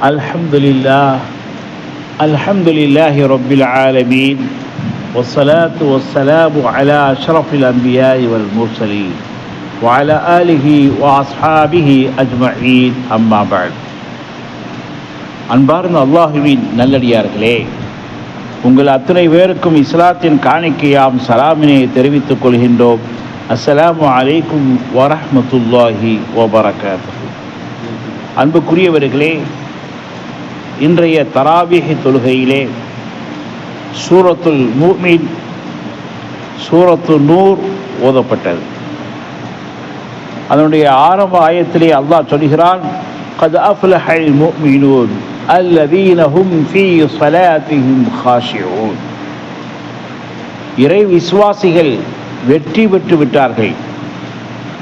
الحمد لله الحمد لله رب العالمين والصلاة والسلام على أشرف الأنبياء والمرسلين وعلى آله وأصحابه أجمعين أما بعد அன்பார்ந்த அல்லாஹுவின் நல்லடியார்களே உங்கள் அத்தனை பேருக்கும் இஸ்லாத்தின் காணிக்கையாம் சலாமினை தெரிவித்துக் கொள்கின்றோம் அஸ்ஸலாமு அலைக்கும் வரஹ்மத்துல்லாஹி வபரகாத்துஹு அன்புக்குரியவர்களே இன்றைய தராபிஹி தொழுகையிலே சூரத்துல் மூமின் சூரத்து நூர் ஓதப்பட்டது அதனுடைய ஆரம்ப ஆயத்திலே அல்லாஹ் சொல்கிறான் قد أفلح المؤمنون الذين هم في صلاتهم خاشعون இறை விசுவாசிகள் வெற்றி பெற்று விட்டார்கள்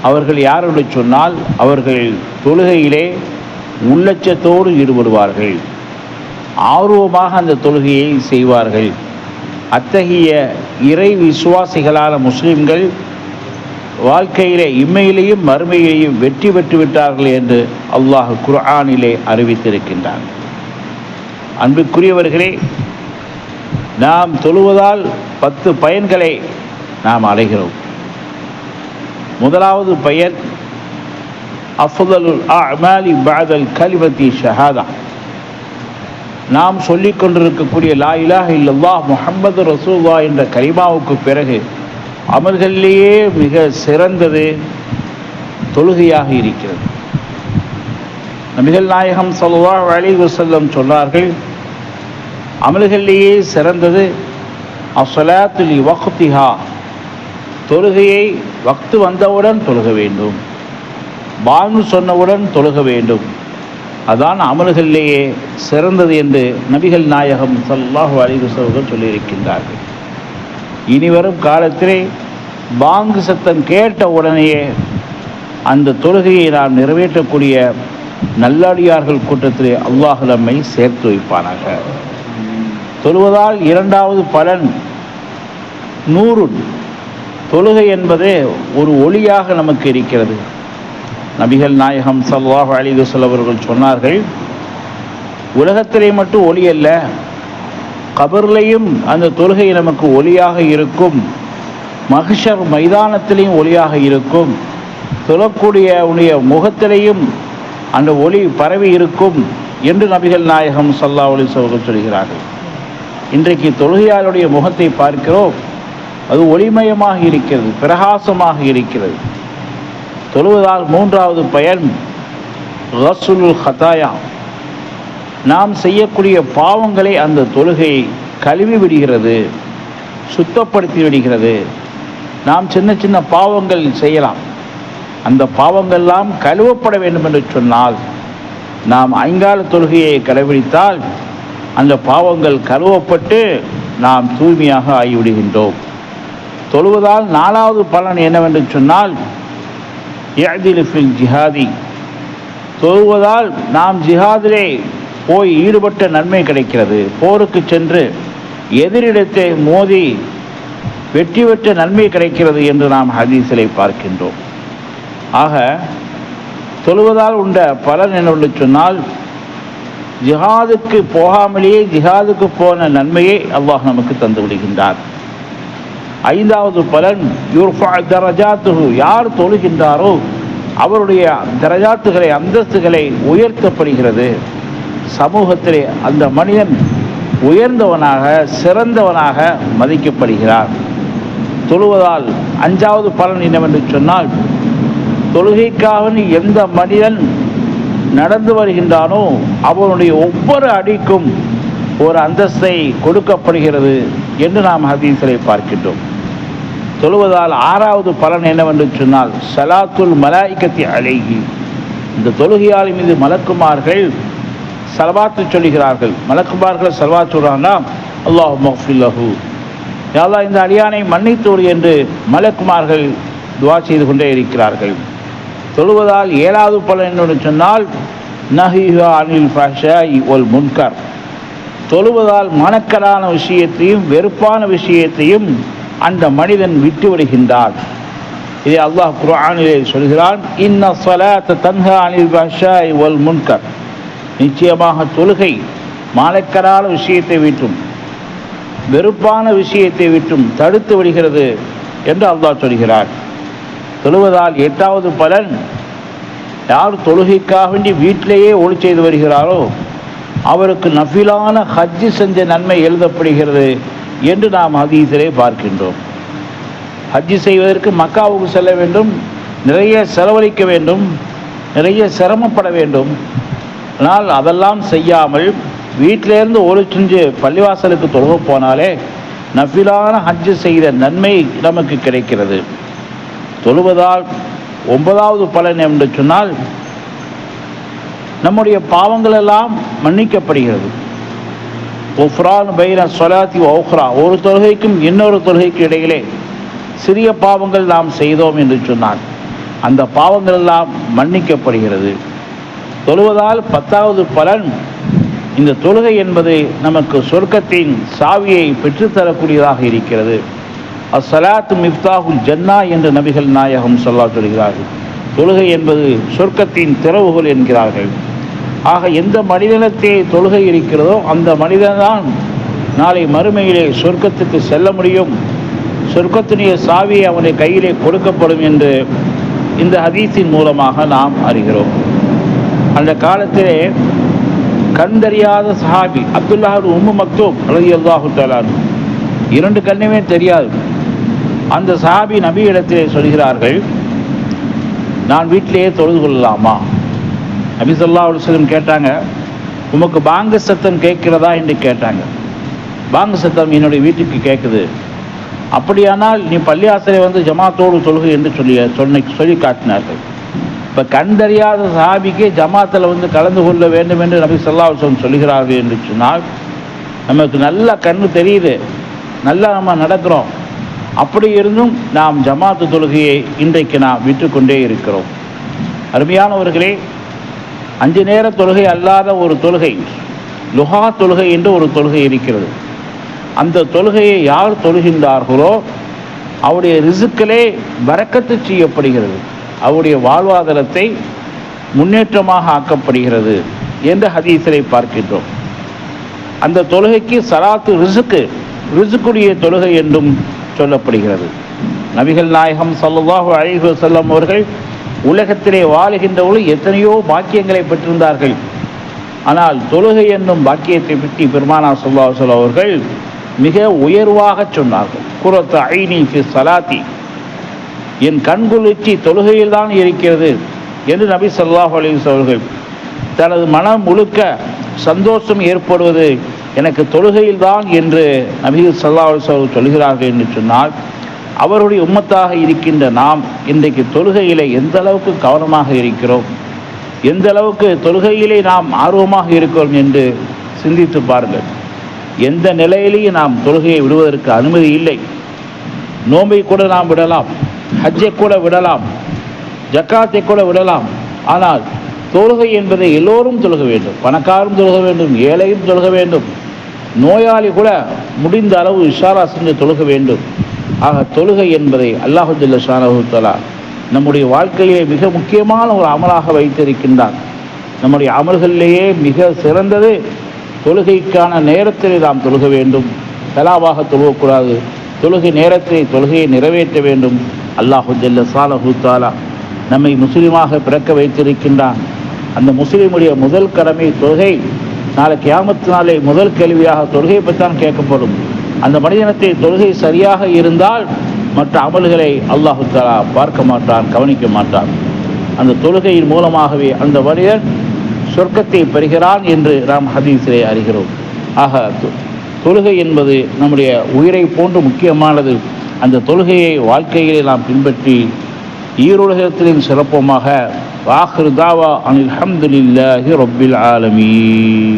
அவர்கள் யார் என்று சொன்னால் அவர்கள் தொழுகையிலே உள்ளச்சத்தோடு ஈடுபடுவார்கள் ஆர்வமாக அந்த தொழுகையை செய்வார்கள். அத்தகைய இறை விசுவாசிகளான முஸ்லிம்கள் வாழ்க்கையிலே இம்மையிலேயும் மறுமையிலேயும் வெற்றி பெற்று விட்டார்கள் என்று அல்லாஹ் குர்ஆனிலே அறிவித்திருக்கின்றான். அன்புக்குரியவர்களே நாம் தொழுவதால் பத்து பயன்களை நாம் அடைகிறோம். முதலாவது பயன் அஃதலுல் அமாலி பாதல் கலிபத்தி ஷஹாதா. நாம் சொல்லிக் கொண்டிருக்கக்கூடிய லா இலாஹ இல்லல்லா முஹம்மது ரசூல்லா என்ற கரிமாவுக்கு பிறகு அமல்களிலேயே மிக சிறந்தது தொழுகையாக இருக்கிறது. நபிகள் நாயகம் ஸல்லல்லாஹு அலி வசல்லம் சொன்னார்கள் அமல்களிலேயே சிறந்தது அசலாத்துலி வக்திஹா தொழுகையை வக்து வந்தவுடன் தொழுக வேண்டும் பானு சொன்னவுடன் தொழுக வேண்டும். அதான் அமல்களிலேயே சிறந்தது என்று நபிகள் நாயகம் சல்லாஹு அலிகுசவர்கள் சொல்லியிருக்கின்றார்கள். இனி வரும் காலத்திலே பாங்கு சத்தம் கேட்ட உடனேயே அந்த தொழுகையை நாம் நிறைவேற்றக்கூடிய நல்லடியார்கள் கூட்டத்திலே அல்லாஹ் நம்மை சேர்த்து வைப்பானாக. தொழுவதால் இரண்டாவது பலன் நூறு தொழுகை என்பது ஒரு ஒளியாக நமக்கு இருக்கிறது. நபிகள் நாயகம் சல்லாஹ் அலிகுசல் அவர்கள் சொன்னார்கள் உலகத்திலே மட்டும் ஒளி அல்ல கபர்லையும் அந்த தொழுகை நமக்கு ஒளியாக இருக்கும் மகிஷர் மைதானத்திலையும் ஒளியாக இருக்கும் தொழக்கூடிய உடைய முகத்திலையும் அந்த ஒளி பரவி இருக்கும் என்று நபிகள் நாயகம் சல்லா ஒளி அவர்கள் சொல்கிறார்கள். இன்றைக்கு தொழுகையாளுடைய முகத்தை பார்க்கிறோம் அது ஒளிமயமாக இருக்கிறது பிரகாசமாக இருக்கிறது. தொழுவதால் மூன்றாவது பயன் ரசுல் ஹதாயா. நாம் செய்யக்கூடிய பாவங்களை அந்த தொழுகை கழுவி விடுகிறது சுத்தப்படுத்தி விடுகிறது. நாம் சின்ன சின்ன பாவங்கள் செய்யலாம். அந்த பாவங்கள்லாம் கழுவப்பட வேண்டும் என்று சொன்னால் நாம் ஐங்கால தொழுகையை கடைபிடித்தால் அந்த பாவங்கள் கழுவப்பட்டு நாம் தூய்மையாக ஆகிவிடுகின்றோம். தொழுவதால் நாலாவது பலன் என்னவென்று சொன்னால் ஃபில் ஜிஹாதி தொழுவதால் நாம் ஜிஹாதிலே போய் ஈடுபட்ட நன்மை கிடைக்கிறது. போருக்கு சென்று எதிரிடத்தை மோதி வெற்றி பெற்ற நன்மை கிடைக்கிறது என்று நாம் ஹதீஸிலே பார்க்கின்றோம். ஆக தொழுவதால் உண்ட பலன் என்னவென்று சொன்னால் ஜிஹாதுக்கு போகாமலேயே ஜிஹாதுக்கு போன நன்மையை அல்லாஹ் நமக்கு தந்து விடுகின்றார் ஐந்தாவது பலன் யுர்ஃபா யார் தொழுகின்றாரோ அவருடைய தரஜாத்துகளை அந்தஸ்துகளை உயர்த்தப்படுகிறது. சமூகத்திலே அந்த மனிதன் உயர்ந்தவனாக சிறந்தவனாக மதிக்கப்படுகிறார் தொழுவதால் அஞ்சாவது பலன் என்னவென்று சொன்னால் தொழுகைக்காக எந்த மனிதன் நடந்து வருகின்றானோ அவனுடைய ஒவ்வொரு அடிக்கும் ஒரு அந்தஸ்தை கொடுக்கப்படுகிறது என்று நாம் ஹதீஸரை பார்க்கின்றோம். தொழுவதால் ஆறாவது பலன் என்னவென்று சொன்னால் சலாத்துல் மலாய்க்கத்தை அழகி இந்த தொழுகையால் மீது மலக்குமார்கள் சலவாத்து சொல்கிறார்கள் மலக்குமார்கள் சலவாத்து சொல்கிறாங்கன்னா அல்லாஹ் மஃபில்லஹு யாதா இந்த அடியானை மன்னித்தோடு என்று மலக்குமார்கள் துவா செய்து கொண்டே இருக்கிறார்கள். தொழுவதால் ஏழாவது பலன் என்னென்னு சொன்னால் நஹிஹா அனில் ஃபஷாய் ஒல் முன்கர். தொழுவதால் மனக்கரான விஷயத்தையும் வெறுப்பான விஷயத்தையும் அந்த மனிதன் விட்டு விடுகின்றான். இதை அல்லாஹ் குரானிலே சொல்கிறான் இன்ன ஸலாத்த தன்ஹா அனில் ஃபஹ்ஷாய் வல் முன்கர். நிச்சயமாக தொழுகை மாலைக்கரான விஷயத்தை விட்டும் வெறுப்பான விஷயத்தை விட்டும் தடுத்து விடுகிறது என்று அல்லாஹ் சொல்கிறார் தொழுவதால் எட்டாவது பலன் யார் தொழுகைக்காக வேண்டி வீட்டிலேயே ஒளி செய்து வருகிறாரோ அவருக்கு நஃபிலான ஹஜ்ஜு செஞ்ச நன்மை எழுதப்படுகிறது. என்று நாம் ஹதீஸிலே பார்க்கின்றோம். ஹஜ்ஜி செய்வதற்கு மக்காவுக்கு செல்ல வேண்டும் நிறைய செலவழிக்க வேண்டும் நிறைய சிரமப்பட வேண்டும். ஆனால் அதெல்லாம் செய்யாமல் வீட்டிலேருந்து ஒரு செஞ்சு பள்ளிவாசலுக்கு தொழுக போனாலே நஃபிலான ஹஜ்ஜு செய்த நன்மை நமக்கு கிடைக்கிறது. தொழுவதால் ஒன்பதாவது பலன் என்று சொன்னால் நம்முடைய பாவங்களெல்லாம் மன்னிக்கப்படுகிறது. ஒஃப்ரான் பைன சொலாத்தி ஒஹ்ரா ஒரு தொழுகைக்கும் இன்னொரு தொழுகைக்கு இடையிலே சிறிய பாவங்கள் நாம் செய்தோம் என்று சொன்னார். அந்த பாவங்கள் எல்லாம் மன்னிக்கப்படுகிறது. தொழுவதால் பத்தாவது பலன் இந்த தொழுகை என்பது நமக்கு சொர்க்கத்தின் சாவியை பெற்றுத்தரக்கூடியதாக இருக்கிறது. அசலாத்து மிஃப்தாகுல் ஜன்னா என்று நபிகள் நாயகம் சொல்லா சொல்கிறார்கள். தொழுகை என்பது சொர்க்கத்தின் திறவுகள் என்கிறார்கள். ஆக எந்த மனிதனத்தை தொழுகை இருக்கிறதோ அந்த மனிதன்தான் நாளை மறுமையிலே சொர்க்கத்துக்கு செல்ல முடியும். சொர்க்கத்தினுடைய சாவி அவனுடைய கையிலே கொடுக்கப்படும் என்று இந்த ஹதீஸின் மூலமாக நாம் அறிகிறோம். அந்த காலத்திலே கண்தறியாத சஹாபி அப்துல்லா உம்மு மக்தூம் அல்லது அல்லாஹு தலான் இரண்டு கண்ணுமே தெரியாது. அந்த சஹாபி நபி இடத்திலே சொல்கிறார்கள் நான் வீட்டிலேயே தொழுது கொள்ளலாமா? நபி அலுவலம் கேட்டாங்க உமக்கு பாங்கு சத்தம் கேட்கிறதா? என்று கேட்டாங்க. பாங்கு சத்தம் என்னுடைய வீட்டுக்கு கேட்குது. அப்படியானால் நீ பள்ளியாசலை வந்து ஜமாத்தோடு தொழுகு என்று சொல்லி சொன்ன சொல்லி காட்டினார்கள். இப்போ கண் தெரியாத சாபிக்கே ஜமாத்தில் வந்து கலந்து கொள்ள வேண்டும் என்று நபி சொல்லா சொல்கிறார்கள் என்று சொன்னால் நமக்கு நல்ல கண்ணு தெரியுது. நல்லா நம்ம நடக்கிறோம். அப்படி இருந்தும் நாம் ஜமாத்து தொழுகையை இன்றைக்கு நாம் விட்டுக்கொண்டே இருக்கிறோம். அருமையானவர்களே அஞ்சு நேர தொழுகை அல்லாத ஒரு தொழுகை லுஹா தொழுகை என்று ஒரு தொழுகை இருக்கிறது. அந்த தொழுகையை யார் தொழுகின்றார்களோ அவருடைய ரிசுக்களே வரக்கத்து செய்யப்படுகிறது. அவருடைய வாழ்வாதாரத்தை முன்னேற்றமாக ஆக்கப்படுகிறது என்ற ஹதீஸரை பார்க்கின்றோம். அந்த தொழுகைக்கு சலாத்து ரிசுக்கு ரிசுக்குடைய தொழுகை என்றும் சொல்லப்படுகிறது. நபிகள் நாயகம் சல்லாஹூ அலைஹி வஸல்லம் அவர்கள் உலகத்திலே வாழுகின்றவர்கள் எத்தனையோ பாக்கியங்களை பெற்றிருந்தார்கள். ஆனால் தொழுகை என்னும் பாக்கியத்தை பற்றி பெருமானா சொல்லா சொல்ல அவர்கள் மிக உயர்வாக சொன்னார்கள். குரத்து ஐனி ஃபி சலாத்தி என் கண்குளிர்ச்சி தொழுகையில் தான் இருக்கிறது என்று நபி சொல்லாஹ் அலிஸ் அவர்கள் தனது மனம் முழுக்க சந்தோஷம் ஏற்படுவது எனக்கு தொழுகையில் தான் என்று நபி சல்லா அலிஸ் அவர்கள் சொல்கிறார்கள் என்று சொன்னால் அவருடைய உம்மத்தாக இருக்கின்ற நாம் இன்றைக்கு தொழுகையிலே எந்த அளவுக்கு கவனமாக இருக்கிறோம்? எந்த அளவுக்கு தொழுகையிலே நாம் ஆர்வமாக இருக்கிறோம் என்று சிந்தித்து பாருங்கள். எந்த நிலையிலேயும் நாம் தொழுகையை விடுவதற்கு அனுமதி இல்லை. நோம்பை கூட நாம் விடலாம் ஹஜ்ஜை கூட விடலாம் ஜக்காத்தை கூட விடலாம். ஆனால் தொழுகை என்பதை எல்லோரும் தொழுக வேண்டும். பணக்காரும் தொழுக வேண்டும் ஏழையும் தொழுக வேண்டும். நோயாளி கூட முடிந்த அளவு இஷாரா செஞ்சு தொழுக வேண்டும். ஆக தொழுகை என்பதை அல்லாஹு ஜல்ல ஷானஹுத்தலா நம்முடைய வாழ்க்கையிலே மிக முக்கியமான ஒரு அமலாக வைத்திருக்கின்றான். நம்முடைய அமல்களிலேயே மிக சிறந்தது தொழுகைக்கான நேரத்திலே நாம் தொழுக வேண்டும். செலாவாக தொழுகக்கூடாது. தொழுகை நேரத்திலே தொழுகையை நிறைவேற்ற வேண்டும். அல்லாஹு ஜல்ல நம்மை முஸ்லீமாக பிறக்க வைத்திருக்கின்றான். அந்த முஸ்லீமுடைய முதல் கடமை தொழுகை. நாளைக்கு கியாமத்து நாளை முதல் கேள்வியாக தொழுகையை பற்றி தான் கேட்கப்படும். அந்த மனிதனத்தை தொழுகை சரியாக இருந்தால் மற்ற அமல்களை அல்லாஹு தாலா பார்க்க மாட்டான் கவனிக்க மாட்டான். அந்த தொழுகையின் மூலமாகவே அந்த மனிதன் சொர்க்கத்தை பெறுகிறான் என்று நாம் ஹதீஸிலே அறிகிறோம். ஆக தொழுகை என்பது நம்முடைய உயிரை போன்று முக்கியமானது. அந்த தொழுகையை வாழ்க்கையிலே நாம் பின்பற்றி ஈருலகத்திலும் சிறப்பமாக வாஹிருதாவா அனில் அஹமதுல்லாஹி ரொப்பில் ஆலமீன்.